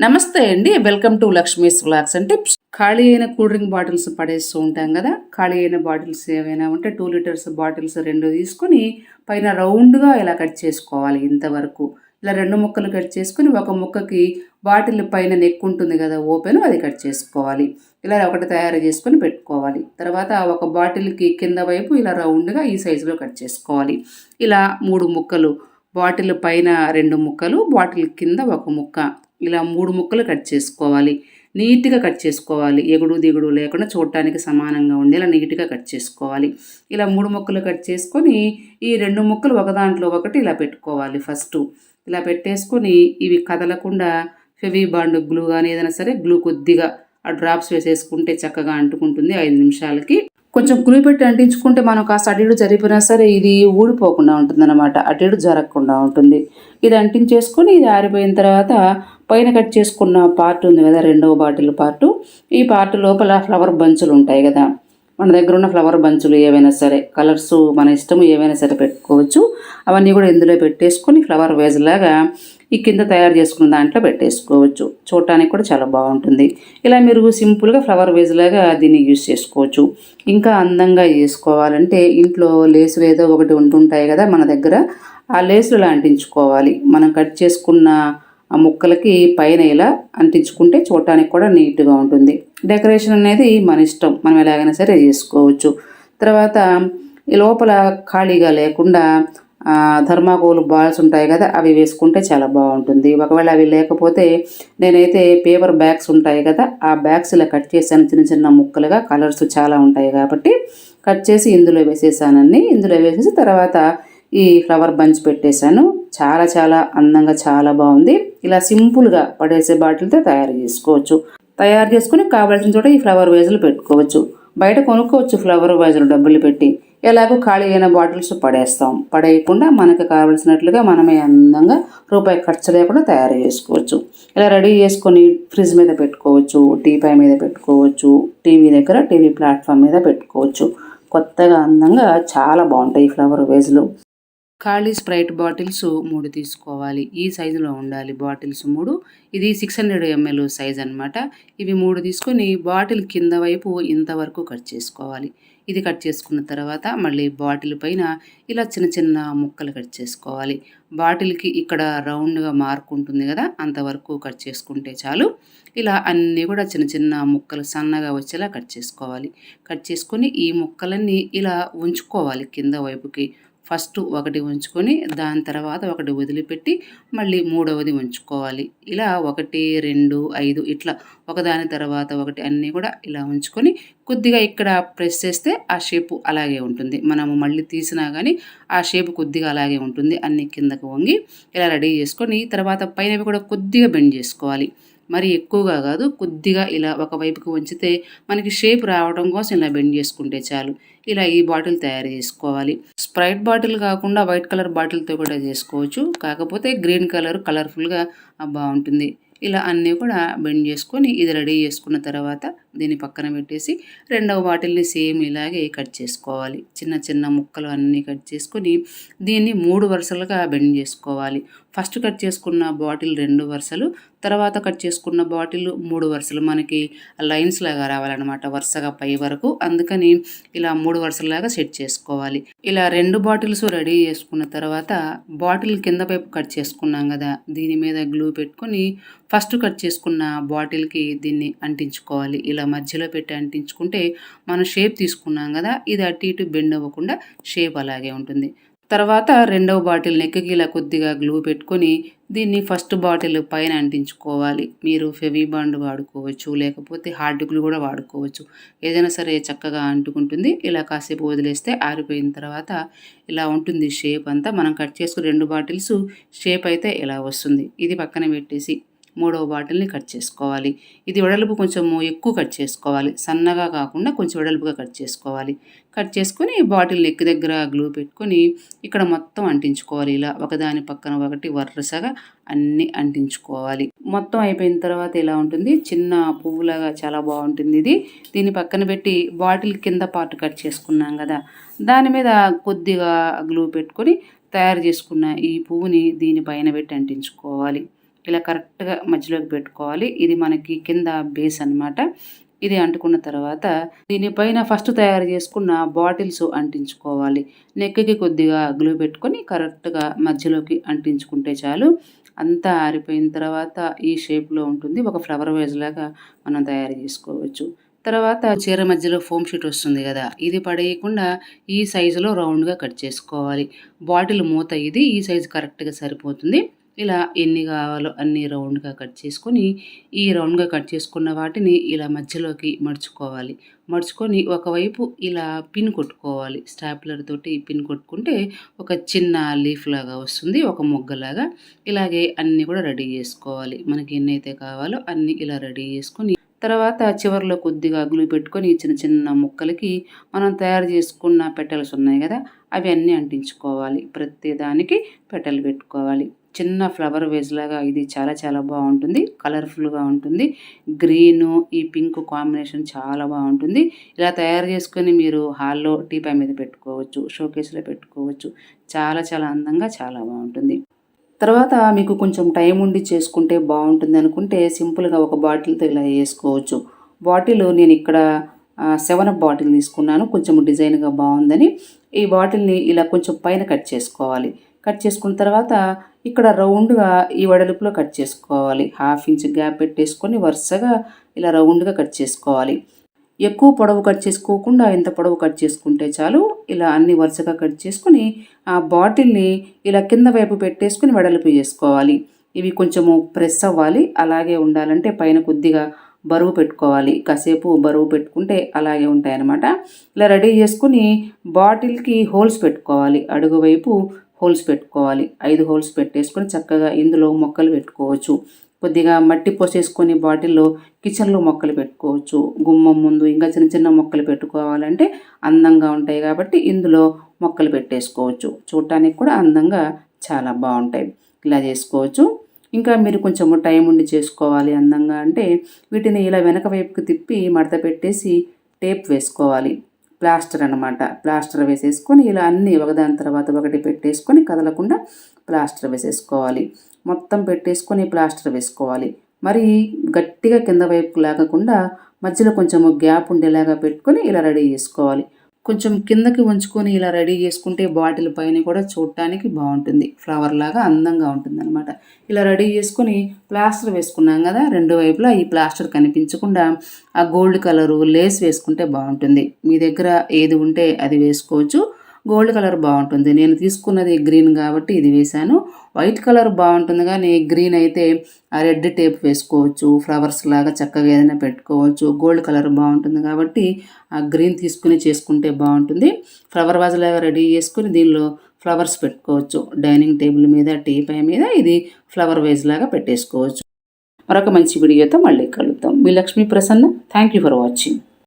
నమస్తే అండి. Welcome to Lakshmi's vlogs and tips. ఖాళీ అయిన కూల్ డ్రింక్ బాటిల్స్ పడేస్తూ ఉంటాం కదా. ఖాళీ అయిన బాటిల్స్ ఏవైనా ఉంటే టూ లీటర్స్ బాటిల్స్ రెండు తీసుకొని పైన రౌండ్గా ఇలా కట్ చేసుకోవాలి ఇంతవరకు? ఇలా రెండు ముక్కలు కట్ చేసుకుని ఒక ముక్కకి బాటిల్ పైన నెక్ ఉంటుంది కదా ఓపెన్ అది కట్ చేసుకోవాలి. ఇలా ఒకటి తయారు చేసుకొని పెట్టుకోవాలి. తర్వాత ఒక బాటిల్కి కింద వైపు ఇలా రౌండ్గా ఈ సైజులో కట్ చేసుకోవాలి. ఇలా మూడు ముక్కలు బాటిల్ పైన రెండు ముక్కలు బాటిల్ కింద ఒక ముక్క. ఇలా మూడు ముక్కలు కట్ చేసుకోవాలి. నీట్గా కట్ చేసుకోవాలి. ఎగుడు దిగుడు లేకుండా చూడటానికి సమానంగా ఉండేలా నీట్గా కట్ చేసుకోవాలి. ఇలా మూడు ముక్కలు కట్ చేసుకొని ఈ రెండు ముక్కలు ఒక దాంట్లో ఒకటి ఇలా పెట్టుకోవాలి ఫస్ట్. ఇలా పెట్టేసుకొని ఇవి కదలకుండా ఫెవీ బాండ్ గ్లూ కానీ ఏదైనా సరే గ్లూ కొద్దిగా ఆ డ్రాప్స్ వేసేసుకుంటే చక్కగా అంటుకుంటుంది ఐదు నిమిషాలకి. కొంచెం కులిపెట్టి పెట్టి అంటించుకుంటే మనం కాస్త అటు జరిపినా సరే ఇది ఊడిపోకుండా ఉంటుంది అనమాట అటు ఇటు జరగకుండా ఉంటుంది. ఇది అంటించేసుకొని ఇది ఆరిపోయిన తర్వాత పైన కట్ చేసుకున్న పార్ట్ ఉంది కదా రెండవ బాటిల్ పార్ట్. ఈ పార్ట్ లోపల ఫ్లవర్ బంచులు ఉంటాయి కదా. మన దగ్గర ఉన్న ఫ్లవర్ బంచులు ఏవైనా సరే కలర్స్ మన ఇష్టం ఏవైనా సరే పెట్టుకోవచ్చు. అవన్నీ కూడా ఇందులో పెట్టేసుకొని ఫ్లవర్ వేజ్లాగా ఈ కింద తయారు చేసుకున్న దాంట్లో పెట్టేసుకోవచ్చు. చూడటానికి కూడా చాలా బాగుంటుంది. ఇలా మీరు సింపుల్గా ఫ్లవర్ వేజ్ లాగా దీన్ని యూస్ చేసుకోవచ్చు. ఇంకా అందంగా చేసుకోవాలంటే ఇంట్లో లేసులు ఏదో ఒకటి ఉంటుంటాయి కదా మన దగ్గర. ఆ లేసులు అంటించుకోవాలి. మనం కట్ చేసుకున్న ఆ ముక్కలకి పైన ఇలా అంటించుకుంటే చూడటానికి కూడా నీట్గా ఉంటుంది. డెకరేషన్ అనేది మన ఇష్టం. మనం ఎలాగైనా సరే చేసుకోవచ్చు. తర్వాత ఈ లోపల ఖాళీగా లేకుండా ధర్మాకోలు థర్మాకోల్ బాల్స్ ఉంటాయి కదా అవి వేసుకుంటే చాలా బాగుంటుంది. ఒకవేళ అవి లేకపోతే నేనైతే పేపర్ బ్యాగ్స్ ఉంటాయి కదా ఆ బ్యాగ్స్ ఇలా కట్ చేశాను చిన్న చిన్న ముక్కలుగా కలర్స్ చాలా ఉంటాయి కాబట్టి కట్ చేసి ఇందులో వేసేసానని ఇందులో వేసేసి తర్వాత ఈ ఫ్లవర్ బంచ్ పెట్టేశాను. చాలా చాలా అందంగా చాలా బాగుంది. ఇలా సింపుల్గా పడేసే బాటిల్తో తయారు చేసుకోవచ్చు. తయారు చేసుకుని కావాల్సిన చోట ఈ ఫ్లవర్ వేజులు పెట్టుకోవచ్చు. బయట కొనుక్కోవచ్చు ఫ్లవర్ వేజులు డబ్బులు పెట్టి. ఎలాగో ఖాళీ అయిన బాటిల్స్ పడేస్తాం. పడేయకుండా మనకు కావలసినట్లుగా మనమే అందంగా రూపాయి ఖర్చు లేకుండా తయారు చేసుకోవచ్చు. ఇలా రెడీ చేసుకొని ఫ్రిడ్జ్ మీద పెట్టుకోవచ్చు టీపై మీద పెట్టుకోవచ్చు టీవీ దగ్గర టీవీ ప్లాట్ఫామ్ మీద పెట్టుకోవచ్చు. కొత్తగా అందంగా చాలా బాగుంటాయి ఈ ఫ్లవర్ వేజ్లు. ఖాళీ స్ప్రైట్ బాటిల్స్ మూడు తీసుకోవాలి. ఈ సైజులో ఉండాలి బాటిల్స్ మూడు. ఇది సిక్స్ హండ్రెడ్ ఎంఎల్ సైజ్ అనమాట ఇవి మూడు తీసుకొని బాటిల్ కింద వైపు ఇంతవరకు కట్ చేసుకోవాలి. ఇది కట్ చేసుకున్న తర్వాత మళ్ళీ బాటిల్ పైన ఇలా చిన్న చిన్న ముక్కలు కట్ చేసుకోవాలి. బాటిల్కి ఇక్కడ రౌండ్గా మార్క్ ఉంటుంది కదా అంతవరకు కట్ చేసుకుంటే చాలు. ఇలా అన్నీ కూడా చిన్న చిన్న ముక్కలు సన్నగా వచ్చేలా కట్ చేసుకోవాలి. కట్ చేసుకొని ఈ ముక్కలన్నీ ఇలా ఉంచుకోవాలి కింద వైపుకి. ఫస్ట్ ఒకటి ఉంచుకొని దాని తర్వాత ఒకటి వదిలిపెట్టి మళ్ళీ మూడవది ఉంచుకోవాలి. ఇలా ఒకటి రెండు ఐదు ఇట్లా ఒకదాని తర్వాత ఒకటి అన్నీ కూడా ఇలా ఉంచుకొని కొద్దిగా ఇక్కడ ప్రెస్ చేస్తే ఆ షేపు అలాగే ఉంటుంది. మనము మళ్ళీ తీసినా కానీ ఆ షేప్ కొద్దిగా అలాగే ఉంటుంది. అన్ని కిందకు వంగి ఇలా రెడీ చేసుకొని తర్వాత పైనవి కూడా కొద్దిగా బెండ్ చేసుకోవాలి. మరి ఎక్కువగా కాదు కొద్దిగా ఇలా ఒక వైపుకి ఉంచితే మనకి షేప్ రావడం కోసం ఇలా బెండ్ చేసుకుంటే చాలు. ఇలా ఈ బాటిల్ తయారు చేసుకోవాలి. స్ప్రైట్ బాటిల్ కాకుండా వైట్ కలర్ బాటిల్తో కూడా చేసుకోవచ్చు. కాకపోతే గ్రీన్ కలర్ కలర్ఫుల్గా బాగుంటుంది. ఇలా అన్నీ కూడా బెండ్ చేసుకొని ఇది రెడీ చేసుకున్న తర్వాత దీన్ని పక్కన పెట్టేసి రెండవ బాటిల్ని సేమ్ ఇలాగే కట్ చేసుకోవాలి. చిన్న చిన్న ముక్కలు అన్నీ కట్ చేసుకొని దీన్ని మూడు వరుసలుగా బెండ్ చేసుకోవాలి. ఫస్ట్ కట్ చేసుకున్న బాటిల్ రెండు వరుసలు తర్వాత కట్ చేసుకున్న బాటిల్ మూడు వరుసలు. మనకి లైన్స్ లాగా రావాలన్నమాట వరుసగా పై వరకు. అందుకని ఇలా మూడు వరుసలాగా సెట్ చేసుకోవాలి. ఇలా రెండు బాటిల్స్ రెడీ చేసుకున్న తర్వాత బాటిల్ కింద వైపు కట్ చేసుకున్నాం కదా దీని మీద గ్లూ పెట్టుకొని ఫస్ట్ కట్ చేసుకున్న బాటిల్కి దీన్ని అంటించుకోవాలి. ఇలా మధ్యలో పెట్టి అంటించుకుంటే మనం షేప్ తీసుకున్నాం కదా ఇది అటు ఇటు బెండ్ అవ్వకుండా షేప్ అలాగే ఉంటుంది. తర్వాత రెండవ బాటిల్ నెక్కి ఇలా కొద్దిగా గ్లూ పెట్టుకొని దీన్ని ఫస్ట్ బాటిల్ పైన అంటించుకోవాలి. మీరు ఫెవీ బాండ్ వాడుకోవచ్చు లేకపోతే హార్డ్ గ్లూ కూడా వాడుకోవచ్చు. ఏదైనా సరే చక్కగా అంటుకుంటుంది. ఇలా కాసేపు వదిలేస్తే ఆరిపోయిన తర్వాత ఇలా ఉంటుంది షేప్ అంతా. మనం కట్ చేసుకుని రెండు బాటిల్స్ షేప్ అయితే ఇలా వస్తుంది. ఇది పక్కన పెట్టేసి మూడవ బాటిల్ని కట్ చేసుకోవాలి. ఇది వెడల్పు కొంచెం ఎక్కువ కట్ చేసుకోవాలి. సన్నగా కాకుండా కొంచెం వెడల్పుగా కట్ చేసుకోవాలి. కట్ చేసుకొని బాటిల్ నెక్ దగ్గర గ్లూ పెట్టుకొని ఇక్కడ మొత్తం అంటించుకోవాలి. ఇలా ఒకదాని పక్కన ఒకటి వరుసగా అన్నీ అంటించుకోవాలి. మొత్తం అయిపోయిన తర్వాత ఇలా ఉంటుంది? చిన్న పువ్వులాగా చాలా బాగుంటుంది ఇది. దీన్ని పక్కన పెట్టి బాటిల్ కింద పార్ట్ కట్ చేసుకున్నాం కదా. దాని మీద కొద్దిగా గ్లూ పెట్టుకొని తయారు చేసుకున్న ఈ పువ్వుని దీనిపైన పెట్టి అంటించుకోవాలి. ఇలా కరెక్ట్గా మధ్యలోకి పెట్టుకోవాలి. ఇది మనకి కింద బేస్ అన్నమాట. ఇది అంటుకున్న తర్వాత దీనిపైన ఫస్ట్ తయారు చేసుకున్న బాటిల్స్ అంటించుకోవాలి. నెక్కి కొద్దిగా గ్లూ పెట్టుకొని కరెక్ట్గా మధ్యలోకి అంటించుకుంటే చాలు. అంతా ఆరిపోయిన తర్వాత ఈ షేప్లో ఉంటుంది. ఒక ఫ్లవర్ వేజ్ లాగా మనం తయారు చేసుకోవచ్చు. తర్వాత చీర మధ్యలో ఫోమ్ షీట్ వస్తుంది కదా ఇది పడేయకుండా ఈ సైజులో రౌండ్గా కట్ చేసుకోవాలి. బాటిల్ మూత ఇది ఈ సైజు కరెక్ట్గా సరిపోతుంది. ఇలా ఎన్ని కావాలో అన్ని రౌండ్గా కట్ చేసుకొని ఈ రౌండ్గా కట్ చేసుకున్న వాటిని ఇలా మధ్యలోకి మడుచుకోవాలి. మడుచుకొని ఒకవైపు ఇలా పిన్ కొట్టుకోవాలి. స్టాప్లర్ తోటి పిన్ కొట్టుకుంటే ఒక చిన్న లీఫ్ లాగా వస్తుంది ఒక మొగ్గలాగా. ఇలాగే అన్నీ కూడా రెడీ చేసుకోవాలి. మనకి ఎన్నైతే కావాలో అన్నీ ఇలా రెడీ చేసుకొని తర్వాత చివరిలో కొద్దిగా గ్లూ పెట్టుకొని చిన్న చిన్న ముక్కలకి మనం తయారు చేసుకున్న పెట్టెల్స్ ఉన్నాయి కదా అవి అన్నీ అంటించుకోవాలి. ప్రతి దానికి పెట్టెలు పెట్టుకోవాలి. చిన్న ఫ్లవర్ వేజ్ లాగా ఇది చాలా చాలా బాగుంటుంది. కలర్ఫుల్గా ఉంటుంది. గ్రీను ఈ పింక్ కాంబినేషన్ చాలా బాగుంటుంది. ఇలా తయారు చేసుకొని మీరు హాల్లో టీపై మీద పెట్టుకోవచ్చు షోకేస్లో పెట్టుకోవచ్చు. చాలా చాలా అందంగా చాలా బాగుంటుంది. తర్వాత మీకు కొంచెం టైం ఉండి చేసుకుంటే బాగుంటుంది అనుకుంటే సింపుల్గా ఒక బాటిల్తో ఇలా వేసుకోవచ్చు. బాటిల్ నేను ఇక్కడ సెవెన్ అప్ బాటిల్ తీసుకున్నాను. కొంచెం డిజైన్గా బాగుందని. ఈ బాటిల్ని ఇలా కొంచెం పైన కట్ చేసుకోవాలి. కట్ చేసుకున్న తర్వాత ఇక్కడ రౌండ్గా ఈ వడలుపులో కట్ చేసుకోవాలి. హాఫ్ ఇంచ్ గ్యాప్ పెట్టేసుకొని వరుసగా ఇలా రౌండ్గా కట్ చేసుకోవాలి. ఎక్కువ పొడవు కట్ చేసుకోకుండా ఎంత పొడవు కట్ చేసుకుంటే చాలు. ఇలా అన్ని వరుసగా కట్ చేసుకుని ఆ బాటిల్ని ఇలా కింద వైపు పెట్టేసుకుని వెడల్పు చేసుకోవాలి. ఇవి కొంచెము ప్రెస్ అవ్వాలి. అలాగే ఉండాలంటే పైన కొద్దిగా బరువు పెట్టుకోవాలి. కాసేపు బరువు పెట్టుకుంటే అలాగే ఉంటాయన్నమాట. ఇలా రెడీ చేసుకుని బాటిల్కి హోల్స్ పెట్టుకోవాలి. అడుగు వైపు హోల్స్ పెట్టుకోవాలి. ఐదు హోల్స్ పెట్టేసుకొని చక్కగా ఇందులో మొక్కలు పెట్టుకోవచ్చు. కొద్దిగా మట్టి పోసేసుకొని బాటిల్లో కిచెన్లో మొక్కలు పెట్టుకోవచ్చు. గుమ్మం ముందు ఇంకా చిన్న చిన్న మొక్కలు పెట్టుకోవాలంటే అందంగా ఉంటాయి కాబట్టి ఇందులో మొక్కలు పెట్టేసుకోవచ్చు. చూడటానికి కూడా అందంగా చాలా బాగుంటాయి. ఇలా చేసుకోవచ్చు. ఇంకా మీరు కొంచెము టైం ఉండి చేసుకోవాలి అందంగా అంటే వీటిని ఇలా వెనక వైపుకి తిప్పి మడత పెట్టేసి టేప్ వేసుకోవాలి. ప్లాస్టర్ అనమాట ప్లాస్టర్ వేసేసుకొని ఇలా అన్నీ ఒకదాని తర్వాత ఒకటి పెట్టేసుకొని కదలకుండా ప్లాస్టర్ వేసేసుకోవాలి. మొత్తం పెట్టేసుకొని ప్లాస్టర్ వేసుకోవాలి. మరి గట్టిగా కింద వైపు లాగకుండా మధ్యలో కొంచెము గ్యాప్ ఉండేలాగా పెట్టుకొని ఇలా రెడీ చేసుకోవాలి. కొంచెం కిందకి ఉంచుకొని ఇలా రెడీ చేసుకుంటే బాటిల్ పైన కూడా చూడటానికి బాగుంటుంది. ఫ్లవర్ లాగా అందంగా ఉంటుంది అనమాట ఇలా రెడీ చేసుకొని ప్లాస్టర్ వేసుకున్నాం కదా రెండు వైపులా ఈ ప్లాస్టర్ కనిపించకుండా ఆ గోల్డ్ కలరు లేస్ వేసుకుంటే బాగుంటుంది. మీ దగ్గర ఏది ఉంటే అది వేసుకోవచ్చు. గోల్డ్ కలర్ బాగుంటుంది. నేను తీసుకున్నది గ్రీన్ కాబట్టి ఇది వేశాను. వైట్ కలర్ బాగుంటుంది కానీ గ్రీన్ అయితే ఆ రెడ్ టేప్ వేసుకోవచ్చు. ఫ్లవర్స్ లాగా చక్కగా ఏదైనా పెట్టుకోవచ్చు. గోల్డ్ కలర్ బాగుంటుంది కాబట్టి ఆ గ్రీన్ తీసుకుని చేసుకుంటే బాగుంటుంది. ఫ్లవర్ వాజ్ లాగా రెడీ చేసుకుని దీనిలో ఫ్లవర్స్ పెట్టుకోవచ్చు. డైనింగ్ టేబుల్ మీద టీపై మీద ఇది ఫ్లవర్ వేజ్ లాగా పెట్టేసుకోవచ్చు. మరొక మంచి వీడియోతో మళ్ళీ కలుద్దాం. మీ Lakshmi Prasanna. Thank you for watching